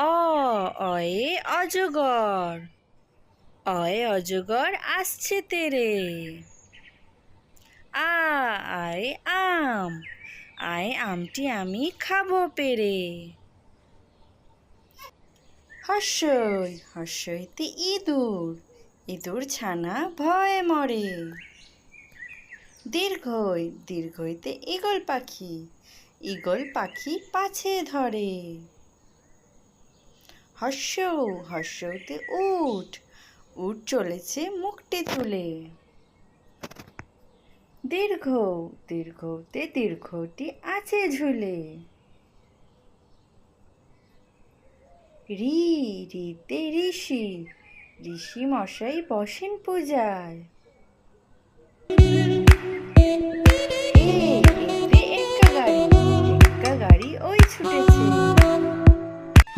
অ অয়ে অজগর। অয়ে অজগর আসছে তেরে। আ, আয় আম। আয় আমটি আমি খাব পেরে। হর্ষই হর্ষইতে ইঁদুর। ইঁদুর ছানা ভয়ে মরে। দীর্ঘই, দীর্ঘইতে ঈগল পাখি। ঈগল পাখি পাছে ধরে। হর্ষ হর্ষতে উঠ উঠ চলেছে মুখটি তুলে। দীর্ঘ দীর্ঘতে দীর্ঘটি আছে ঝুলে। রি রিতে ঋষি ঋষি মশাই বসেন পূজায়।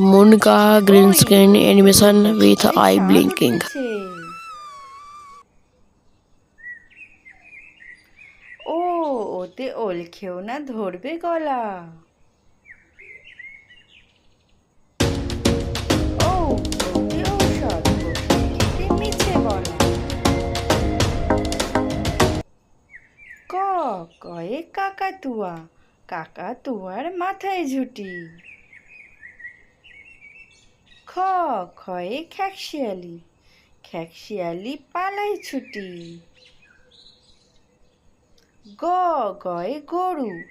Green screen animation with eye blinking. হচ্ছে। ও ওতে ওল খেও না ধরবে গলা কয়ে কাকাতুয়া কাকাতুয়ার মাথায় ঝুটি খ, খয়ে খ্যাকশিয়ালি। খ্যাকশিয়ালি পালাই ছুটি। গ, গয়ে গরু।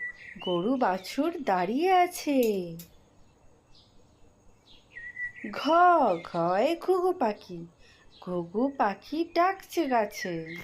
গরু বাছুর দাঁড়িয়ে আছে। ঘ, ঘয়ে ঘুঘু পাখি। ঘুঘু পাখি ডাকছে গাছে।